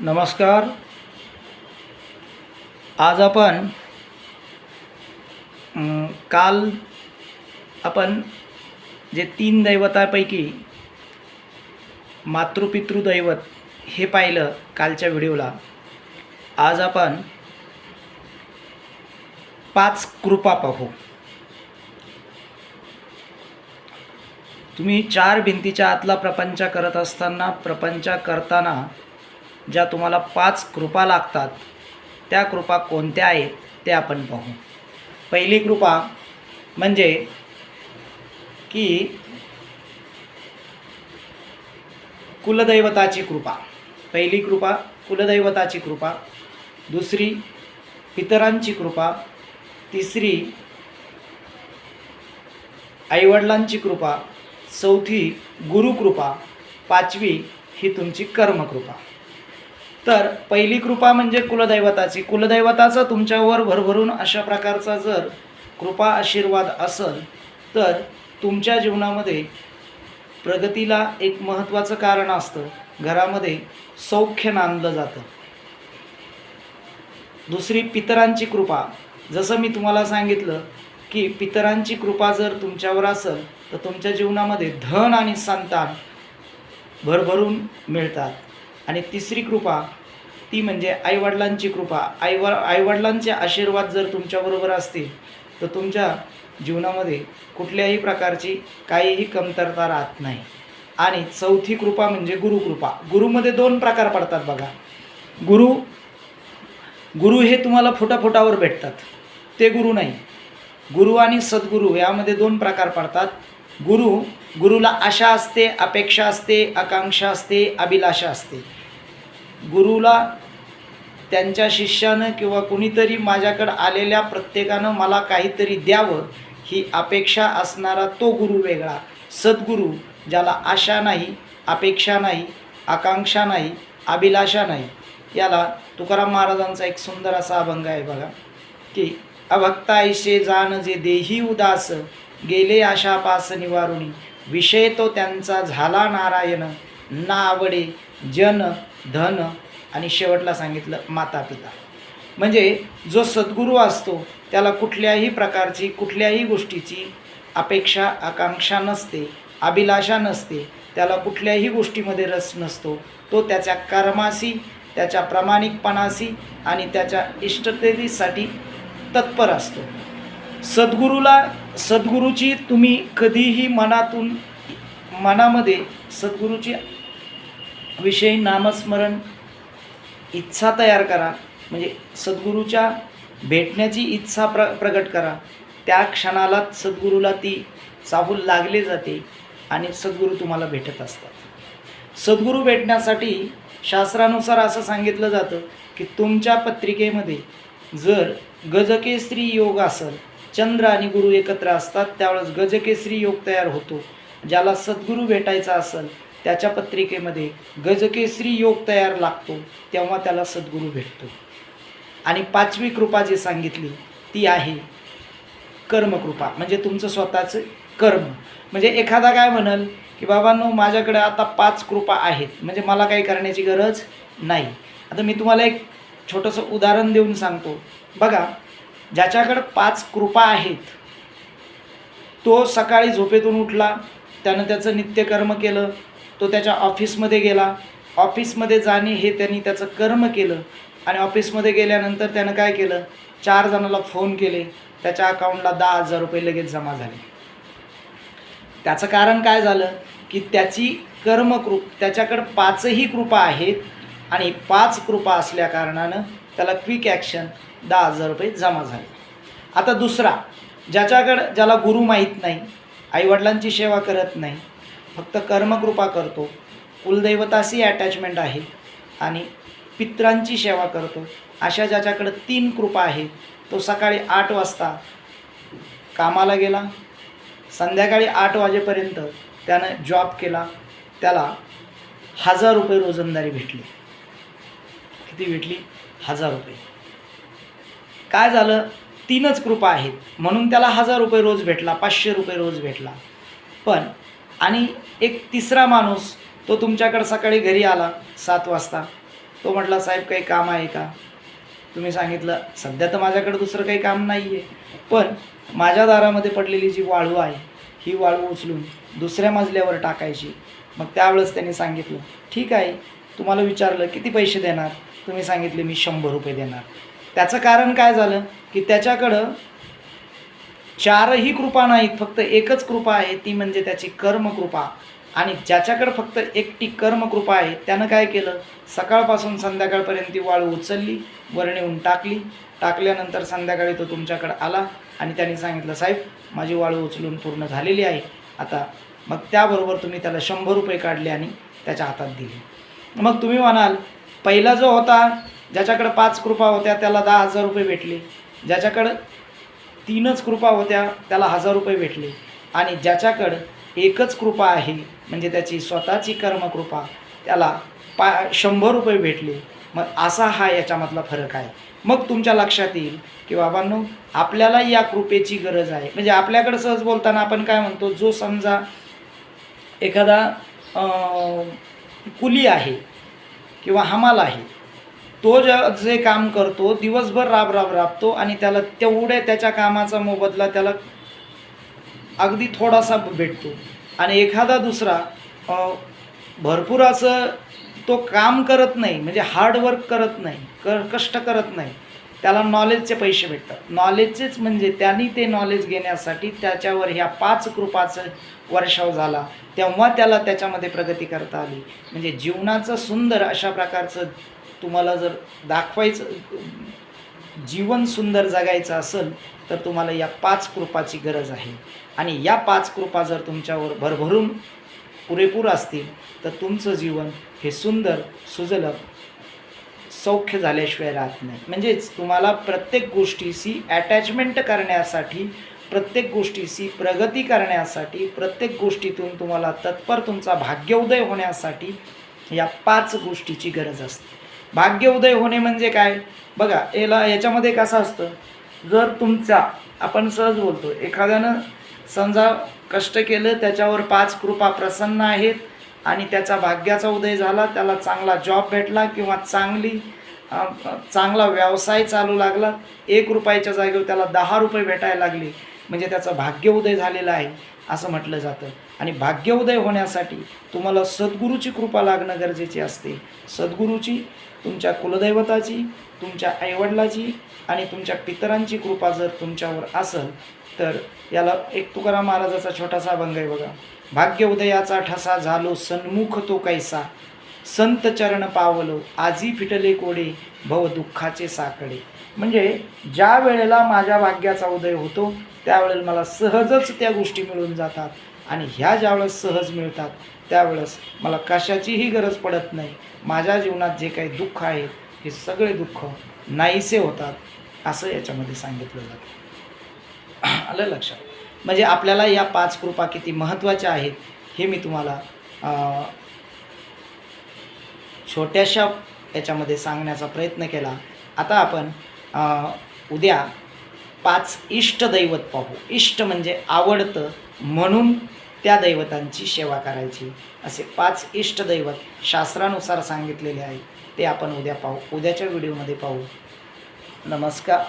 नमस्कार. आज आपण काल आपण जे तीन दैवतापैकी मातृपितृदैवत हे पाहिलं कालच्या व्हिडिओला. आज आपण पाच कृपा पाहू. तुम्ही चार भिंतीच्या आतला प्रपंच करत असताना प्रपंच करताना ज्या तुम्हाला पाच कृपा लागतात त्या कृपा कोणत्या आहेत ते आपण पाहू. पहिली कृपा म्हणजे की कुलदैवताची कृपा. पहिली कृपा कुलदैवताची कृपा दुसरी पितरांची कृपा तिसरी आईवडिलांची कृपा चौथी गुरुकृपा पाचवी ही तुमची कर्मकृपा. तर पहिली कृपा म्हणजे कुलदैवताची. कुलदैवताचा तुमच्यावर भरभरून अशा प्रकारचा जर कृपा आशीर्वाद असेल तर तुमच्या जीवनामध्ये प्रगतीला एक महत्त्वाचं कारण असतं. घरामध्ये सौख्य नांदलं जातं. दुसरी पितरांची कृपा. जसं मी तुम्हाला सांगितलं की पितरांची कृपा जर तुमच्यावर असेल तर तुमच्या जीवनामध्ये धन आणि संतान भरभरून मिळतात. आणि तिसरी कृपा ती म्हणजे आईवडिलांची कृपा. आईव आईवडिलांचे आशीर्वाद जर तुमच्याबरोबर असतील तर तुमच्या जीवनामध्ये कुठल्याही प्रकारची काहीही कमतरता राहत नाही. आणि चौथी कृपा म्हणजे गुरुकृपा गुरुमध्ये दोन प्रकार पडतात बघा. गुरु गुरु हे तुम्हाला फुटाफुटावर भेटतात. ते गुरु नाही. गुरु आणि सद्गुरू यामध्ये दोन प्रकार पडतात. गुरु गुरुला आशा असते अपेक्षा असते आकांक्षा असते अभिलाषा असते. गुरुला त्यांच्या शिष्यानं किंवा कुणीतरी माझ्याकडं आलेल्या प्रत्येकानं मला काहीतरी द्यावं ही अपेक्षा असणारा तो गुरु वेगळा. सद्गुरू ज्याला आशा नाही अपेक्षा नाही आकांक्षा नाही अभिलाषा नाही याला तुकाराम महाराजांचा एक सुंदर असा अभंग आहे बघा की अभक्ताईशे जाण जे देही उदास गेले आशापास निवारुणी. विषय तो त्यांचा झाला नारायण. ना आवडे जन धन आणि शेवटला सांगितलं माता पिता म्हणजे जो सद्गुरू असतो त्याला कुठल्याही प्रकारची कुठल्याही गोष्टीची अपेक्षा आकांक्षा नसते अभिलाषा नसते. त्याला कुठल्याही गोष्टीमध्ये रस नसतो. तो त्याच्या कर्माशी त्याच्या प्रामाणिकपणाशी आणि त्याच्या इष्टतेसाठी तत्पर असतो. सद्गुरूला सद्गुरूची तुम्ही कधीही मनातून मनामध्ये सद्गुरूची विषयी नामस्मरण इच्छा तयार करा. म्हणजे सद्गुरूच्या भेटण्याची इच्छा प्र प्रगट करा. त्या क्षणाला सद्गुरूला ती चाहूल लागले जाते आणि सद्गुरू तुम्हाला भेटत असतात. सद्गुरू भेटण्यासाठी शास्त्रानुसार असं सांगितलं जातं की तुमच्या पत्रिकेमध्ये जर गजकेसरी योग असेल चंद्र आणि गुरु एकत्र असतात त्यावेळेस गजकेसरी योग तयार होतो ज्याला सद्गुरू भेटायचा असेल त्याच्या पत्रिकेमध्ये गजकेसरी योग तयार लागतो तेव्हा त्याला सद्गुरू भेटतो. आणि पाचवी कृपा जी सांगितली ती आहे कर्मकृपा. म्हणजे तुमचं स्वतःचं कर्म. म्हणजे एखादा काय म्हणाल की बाबांनो माझ्याकडे आता पाच कृपा आहेत म्हणजे मला काही करण्याची गरज नाही. आता मी तुम्हाला एक छोटंसं उदाहरण देऊन सांगतो. बघा ज्याच्याकडं पाच कृपा आहेत तो सकाळी झोपेतून उठला त्यानं त्याचं नित्यकर्म केलं तो त्याच्या ऑफिसमध्ये गेला. ऑफिसमध्ये जाणे हे त्यांनी त्याचं कर्म केलं आणि ऑफिसमध्ये गेल्यानंतर त्यानं काय केलं? चार जणाला फोन केले. त्याच्या अकाउंटला दहा हजार रुपये लगेच जमा झाले. त्याचं कारण काय झालं? की त्याची कर्मकृप त्याच्याकडं पाचही कृपा आहेत आणि पाच कृपा असल्या कारणानं त्याला क्विक ॲक्शन दहा हजार रुपये जमा झाले. आता दुसरा ज्याच्याकडं ज्याला गुरु माहीत नाही आईवडिलांची सेवा करत नाही फक्त कर्मकृपा करतो कुलदैवताशी अटॅचमेंट आहे आणि पित्रांची सेवा करतो अशा ज्याच्याकडं तीन कृपा आहेत तो सकाळी आठ वाजता कामाला गेला संध्याकाळी आठ वाजेपर्यंत त्यानं जॉब केला त्याला हजार रुपये रोजंदारी भेटली. किती भेटली? हजार रुपये. काय झालं? तीनच कृपा आहेत. म्हणून त्याला हजार रुपये रोज भेटला पाचशे रुपये रोज भेटला. पण आणि एक तिसरा माणूस तो तुमच्याकडं सकाळी घरी आला सात वाजता. तो म्हटला साहेब काही काम आहे का? तुम्ही सांगितलं सध्या तर माझ्याकडे दुसरं काही काम नाही आहे पण माझ्या दारामध्ये पडलेली जी वाळू आहे ही वाळू उचलून दुसऱ्या मजल्यावर टाकायची. मग त्यावेळेस त्यांनी सांगितलं ठीक आहे तुम्हाला विचारलं किती पैसे देणार? तुम्ही सांगितले मी शंभर रुपये देणार. त्याचं कारण काय झालं? की त्याच्याकडं चारही कृपा नाहीत फक्त एकच कृपा आहे ती म्हणजे त्याची कर्मकृपा. आणि ज्याच्याकडं फक्त एकटी कर्मकृपा आहे त्यानं काय केलं? सकाळपासून संध्याकाळपर्यंत ती वाळू उचलली वर नेऊन टाकली. टाकल्यानंतर संध्याकाळी तो तुमच्याकडं आला आणि त्याने सांगितलं साहेब माझी वाळू उचलून पूर्ण झालेली आहे. आता मग त्याबरोबर तुम्ही त्याला शंभर रुपये काढले आणि त्याच्या हातात दिले. मग तुम्ही म्हणाल पहिला जो होता ज्याच्याकडं पाच कृपा होत्या त्याला दहा हजार रुपये भेटले. ज्याच्याकडं तीनच कृपा होत्या त्याला हजार रुपये भेटले. आणि ज्याच्याकडं एकच कृपा आहे म्हणजे त्याची स्वतःची कर्मकृपा त्याला पा शंभर रुपये भेटले. मग असा हा याच्यामधला फरक आहे. मग तुमच्या लक्षात येईल की बाबांनो आपल्याला या कृपेची गरज आहे. म्हणजे आपल्याकडं सहज बोलताना आपण काय म्हणतो जो समजा एखादा कुली आहे किंवा हमाल आहे तो ज जे काम करतो दिवसभर राब राब राबतो आणि त्याला तेवढ्या त्याच्या कामाचा मोबदला त्याला अगदी थोडासा भेटतो. आणि एखादा दुसरा भरपूर असं तो काम करत नाही म्हणजे हार्डवर्क करत नाही क कष्ट करत नाही त्याला नॉलेजचे पैसे भेटतात. नॉलेजचेच म्हणजे त्यांनी ते नॉलेज घेण्यासाठी त्याच्यावर ह्या पाच कृपाचं वर्षाव झाला तेव्हा त्याला त्याच्यामध्ये प्रगती करता आली. म्हणजे जीवनाचं सुंदर अशा प्रकारचं तुम्हाला जर दाखवायचं जीवन सुंदर जगायचं असेल तर तुम्हाला या पाच कृपाची गरज आहे. आणि या पाच कृपा जर तुमच्यावर भरभरून पुरेपूर असतील तर तुमचं जीवन हे सुंदर सुजलभ सौख्य झाल्याशिवाय राहत नाही. म्हणजेच तुम्हाला प्रत्येक गोष्टीशी ॲटॅचमेंट करण्यासाठी प्रत्येक गोष्टीशी प्रगती करण्यासाठी प्रत्येक गोष्टीतून तुम्हाला तत्पर तुमचा भाग्योदय होण्यासाठी या पाच गोष्टीची गरज असते. भाग्य उदय होणे म्हणजे काय? बघा याला याच्यामध्ये कसं असतं? जर तुमचा आपण सहज बोलतो एखाद्यानं समजा कष्ट केलं त्याच्यावर पाच कृपा प्रसन्न आहेत आणि त्याचा भाग्याचा उदय झाला त्याला चांगला जॉब भेटला किंवा चांगली चांगला व्यवसाय चालू लागला एक रुपयाच्या जागेवर त्याला दहा रुपये भेटायला लागले म्हणजे त्याचं भाग्य उदय झालेलं आहे. असं म्हटलं जातं. आणि भाग्योदय होण्यासाठी तुम्हाला सद्गुरूची कृपा लागणं गरजेचे असते. सद्गुरूची तुमच्या कुलदैवताची तुमच्या आईवडिलाची आणि तुमच्या पितरांची कृपा जर तुमच्यावर असेल तर याला एक तुकाराम महाराजाचा छोटासा अभंग आहे बघा. भाग्य उदयाचा ठसा झालो सन्मुख तो कैसा. संत चरण पावलो आजी फिटले कोडे भव दुःखाचे साकडे. म्हणजे ज्या वेळेला माझ्या भाग्याचा उदय होतो त्यावेळेला मला सहजच त्या गोष्टी मिळून जातात. आणि ह्या ज्यावेळेस सहज मिळतात त्यावेळेस मला कशाचीही गरज पडत नाही. माझ्या जीवनात जे काही दुःख आहे हे सगळे दुःख नाहीसे होतात असं याच्यामध्ये सांगितलं जातं. आलं लक्षात? म्हणजे आपल्याला या पाच कृपा किती महत्त्वाच्या आहेत हे मी तुम्हाला छोट्याशा याच्यामध्ये सांगण्याचा प्रयत्न केला. आता आपण उद्या पाच इष्टदैवत पाहू. इष्ट म्हणजे आवडतं म्हणून त्या दैवतांची सेवा करायची. असे पाच इष्टदैवत शास्त्रानुसार सांगितलेले आहे ते आपण उद्या पाहू. उद्याच्या व्हिडिओमध्ये पाहू. नमस्कार.